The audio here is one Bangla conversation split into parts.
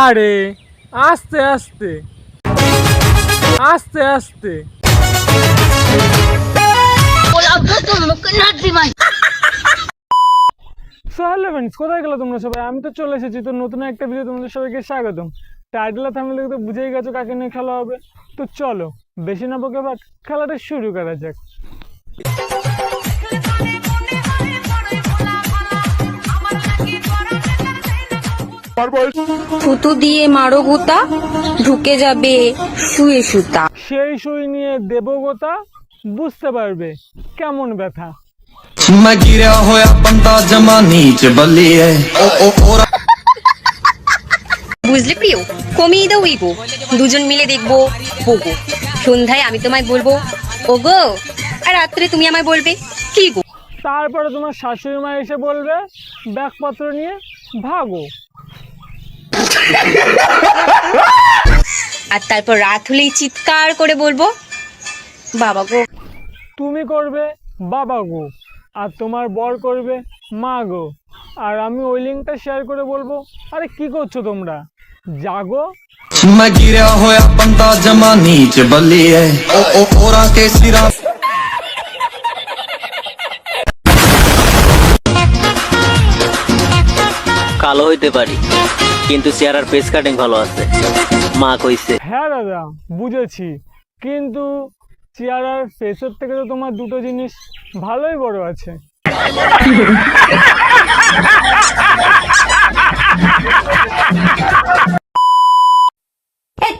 আরে, আস্তে আস্তে। আস্তে আস্তে। সো হ্যালো কোথায় গেলো তোমরা সবাই? আমি তো চলে এসেছি, তো নতুন একটা ভিডিও তোমাদের সবাইকে স্বাগতম। টাইটেল আর থামলে তো বুঝেই গেছো কাকে নিয়ে খেলা হবে? তো চলো, বেশি না বকে বাট খেলাটা শুরু করা যাক। থুতু দিয়ে মারো গোতা ঢুকে যাবে শুয়ে সুতা। সেই সুই নিয়ে দেবগোতা বুঝতে পারবে কেমন ব্যথা। मैं गिरा होया बंदा जमा नीच बल्ली বুঝলে প্রিয়? কমিয়ে দাও ইগো দুজন মিলে দেখব ওগো। সন্ধ্যায় আমি তোমায় বলব ওগো আর রাত্রে তুমি আমায় বলবে কি গো? তারপরে তোমার শাশুড়ি মা এসে বলবে ব্যাগপত্র নিয়ে ভাগো। আর তারপর রাত হলেই চিৎকার করে বলব বাবা গো। তুমি করবে বাবা গো। আর তোমার বর করবে মা গো। আর আমি ওই লিঙ্কটা শেয়ার করে বলব আরে কি করছ তোমরা? জাগো। কালো হইতে পারি। কিন্তু চেহারার পেস কাটিং ভালো আছে। মা কইছে। হ্যাঁ দাদা বুঝেছি। কিন্তু চেয়ারার ফেসের থেকে তো তোমার দুটো জিনিস ভালোই বড় আছে।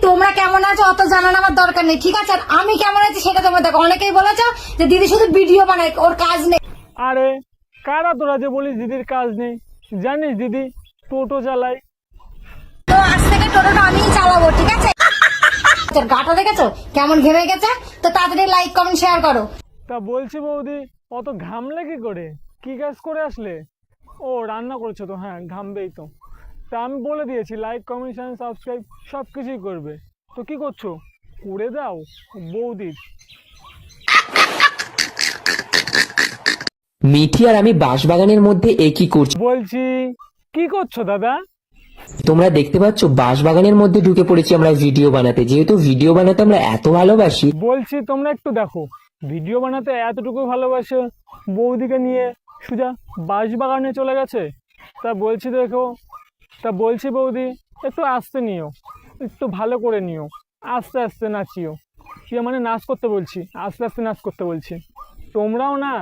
তোমরা কেমন আছো? অত জানার আমার দরকার নেই ঠিক আছে? আর আমি কেমন আছি সেটা তোমরা দেখো। অনেকেই বলেছ যে দিদি শুধু ভিডিও বানায় ওর কাজ নেই। আরে কারা তোরা যে বলিস দিদির কাজ নেই? জানিস দিদি টোটো থেকে টোটোটা আমিই চালাবো ঠিক আছে? তোর গাটা দেখেছ? কেমন ঘেমে গেছে? তো তাড়াতাড়ি লাইক কমেন্ট শেয়ার করো। তা বলছি বৌদি অত ঘামলে কি করে? কি কাজ করে আসলে? ও রান্না করেছ তো হ্যাঁ ঘামবেই তো। তা আমি বলে দিয়েছি লাইক কমেন্ট চ্যানেল সাবস্ক্রাইব সব কিছুই করবে। তো কি করছ? করে দাও বৌদির মিঠি আর আমি বাঁশবাগানের মধ্যে একই করছি? বলছি কি করছ দাদা? তোমরা দেখতে পাচ্ছ বাঁশবাগানের মধ্যে ঢুকে পড়েছি আমরা ভিডিও বানাতে। যেহেতু ভিডিও বানাতে আমরা এত ভালোবাসি। বলছি তোমরা একটু দেখো। ভিডিও বানাতে এতটুকু ভালোবাসে বৌদিকে নিয়ে। সুজা বাঁশবাগানে চলে গেছে? তা বলছি দেখো তা বলছি বৌদি একটু আস্তে নিও। একটু ভালো করে নিও। আস্তে আস্তে নাচিও। সে মানে নাচ করতে বলছি আস্তে আস্তে নাচ করতে বলছি। তোমরাও না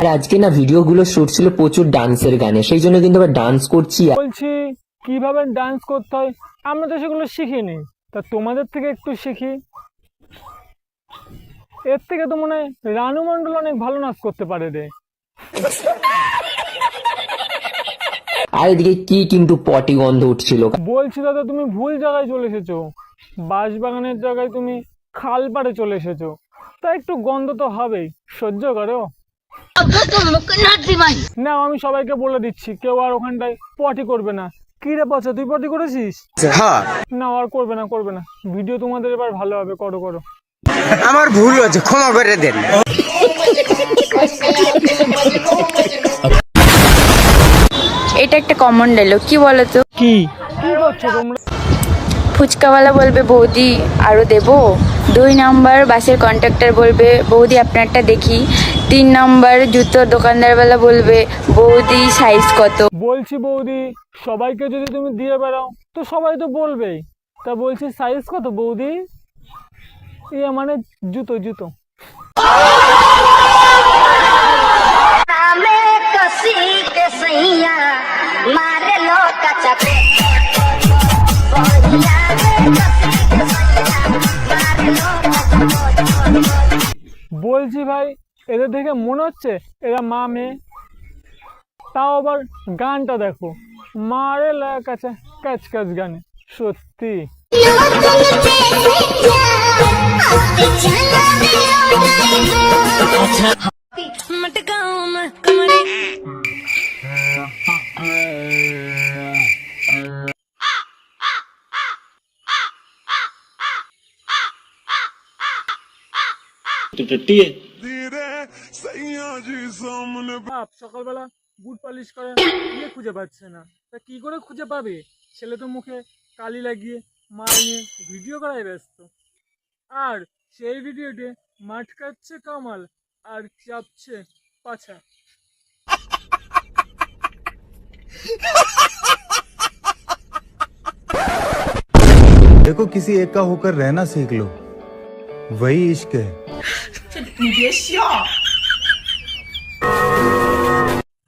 আর আজকে না ভিডিওগুলো শুট ছিল প্রচুর ডান্সের গানে। সেই জন্য কিন্তু আমরা ডান্স করছি বলছি কীভাবে ডান্স করতে হয় আমরা তো সেগুলো শিখিনি। তা তোমাদের থেকে একটু শিখি। এর থেকে তো মনে হয় রানু মণ্ডল অনেক ভালো নাচ করতে পারে রে। আর এদিকে কি কিন্তু পটি গন্ধ উঠছিল। বলছি দাদা তুমি ভুল জায়গায় চলে এসেছ। বাঁশবাগানের জায়গায় তুমি খাল পাড়ে চলে এসেছ। তা একটু গন্ধ তো হবেই। সহ্য করো। না আমি সবাইকে বলে দিচ্ছি কেউ আর ওখানটায় পটি করবে না। কি রে তুই করেছিস? না আর করবে না করবে না। ভিডিও তোমাদের এবার ভালো হবে করো করো। আমার ভুল হচ্ছে ক্ষমা করে দেন। এটা একটা কমন ডায়লগ কি বলতো? কি? কি করছ তোমরা? ফুচকাওয়ালা বলবে বৌদি আরও দেবো। দুই নাম্বার বাসের কন্ট্রাক্টর বলবে বৌদি আপনারটা দেখি। তিন নম্বর জুতোর দোকানদার বেলা বলবে, বৌদি সাইজ কত? বলছি বৌদি, সবাইকে যদি তুমি দিয়ে বেড়াও, তো সবাই তো বলবেই। তা বলছি সাইজ কত বৌদি? ইয়ে মানে জুতো জুতো। এদের দেখে মনে হচ্ছে এরা মা, মেয়ে। তাও আবার গানটা দেখো। মারে কাছে ক্যাচ ক্যাচ গানে। সত্যি। বাপ সকালবেলা বুট পালিশ করে ইয়ে খুঁজে পাচ্ছে না তা কি করে খুঁজে পাবে ছেলে তো মুখে কালি লাগিয়ে মাল নিয়ে ভিডিও করায় ব্যস্ত আর সেই ভিডিওতে মাঠ কাটছে কামাল আর চাপছে পাছা देखो किसी एक का होकर रहना सीख लो वही इश्क है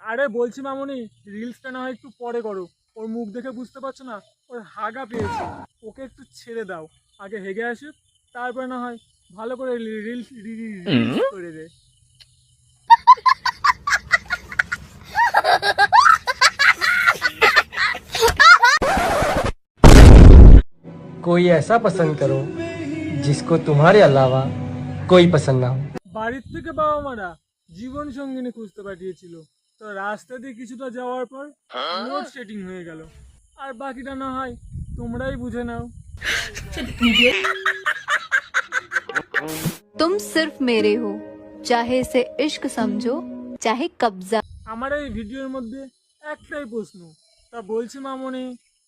আরে বলছি মামনি রিলসটা না হয় একটু পরে করো ওর মুখ দেখে বুঝতে পারছো না ওর হাগা পেয়েছে ওকে একটু ছেড়ে দাও আগে হেগে আসুক তারপরে না হয় ভালো করে রিলস রিলস করে দে कोई ऐसा पसंद करो जिसको तुम्हारे अलावा कोई पसंद ना हो বাড়ির থেকে বাবা মারা জীবন সঙ্গিনী খুঁজতে পাঠিয়েছিল তো রাস্তা দিয়ে কিছুটা যাওয়ার পর হ্যাঁ? লোড শেডিং হয়ে গেল। আর বাকিটা না হয় তোমরাই বুঝে নাও। তুম সির্ফ মেরে হো চাহে সে ইশক সমঝো চাহে কবজা আমার এই ভিডিওর মধ্যে একটাই প্রশ্ন তা বলছি মামনি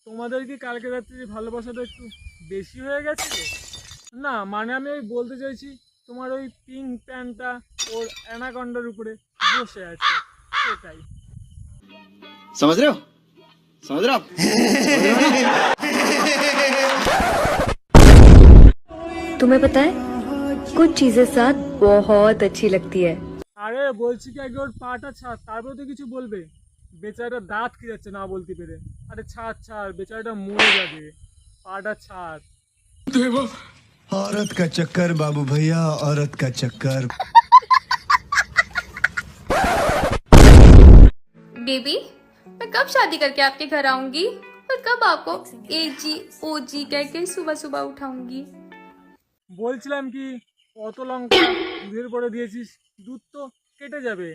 তোমাদের কি কালকে রাত্রি ভালোবাসাটা একটু বেশি হয়ে গেছে? না মানে আমি ওই বলতে চাইছি তোমার ওই পিঙ্ক প্যান্টটা ওর অ্যানাকন্ডার উপরে বসে আছে। समझ रहे हो समझ रहे हो तुम्हें पता है कुछ चीजें साथ बहुत अच्छी लगती है আরে বলছি কি আগে ওর পাটা ছাড় তারপরে তো কিছু বলবে বেচারাটা দাঁত কি যাচ্ছে না বলতে পেরে আরে ছাড় ছাড় বেচারাটা মরে যাবে পাটা ছাড় औरत का चक्कर बाबू भैया औरत का चक्कर बेबी मैं कब शादी करके आपके घर आऊंगी और कब आपको ए जी ओ जी कह के सुबह सुबह उठाऊंगी বলছিলাম কি কত লঙ্কা দুধের পরে দিয়েছিস দুধ তো কেটে যাবে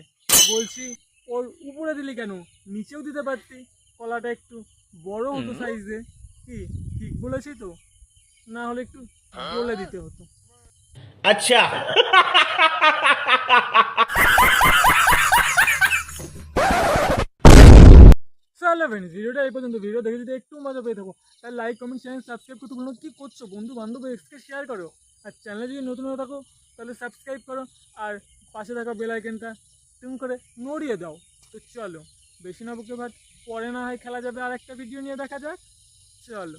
বলছি ওর উপরে দিলি কেন নিচেও দিতে পারতি কলাটা একটু বড় হতো সাইজে কি ঠিক বলেছি তো না হলে একটু বলে দিতে হতো চলো ফ্রেন্ডস ভিডিওটা এই পর্যন্ত। ভিডিও দেখে যদি একটু মজা পেয়ে থাকো, তাহলে লাইক কমেন্ট চ্যানেল সাবস্ক্রাইব করতে ভুলো কী করছ? বন্ধু বান্ধব এক্সকে শেয়ার করো। আর চ্যানেলে যদি নতুন হয়ে থাকো, তাহলে সাবস্ক্রাইব করো। আর পাশে থাকা বেল আইকনটা করে নড়িয়ে দাও। তো চলো, বেশি না বুকে ভাত পরে না হয় খেলা যাবে আর একটা ভিডিও নিয়ে দেখা যাক। চলো।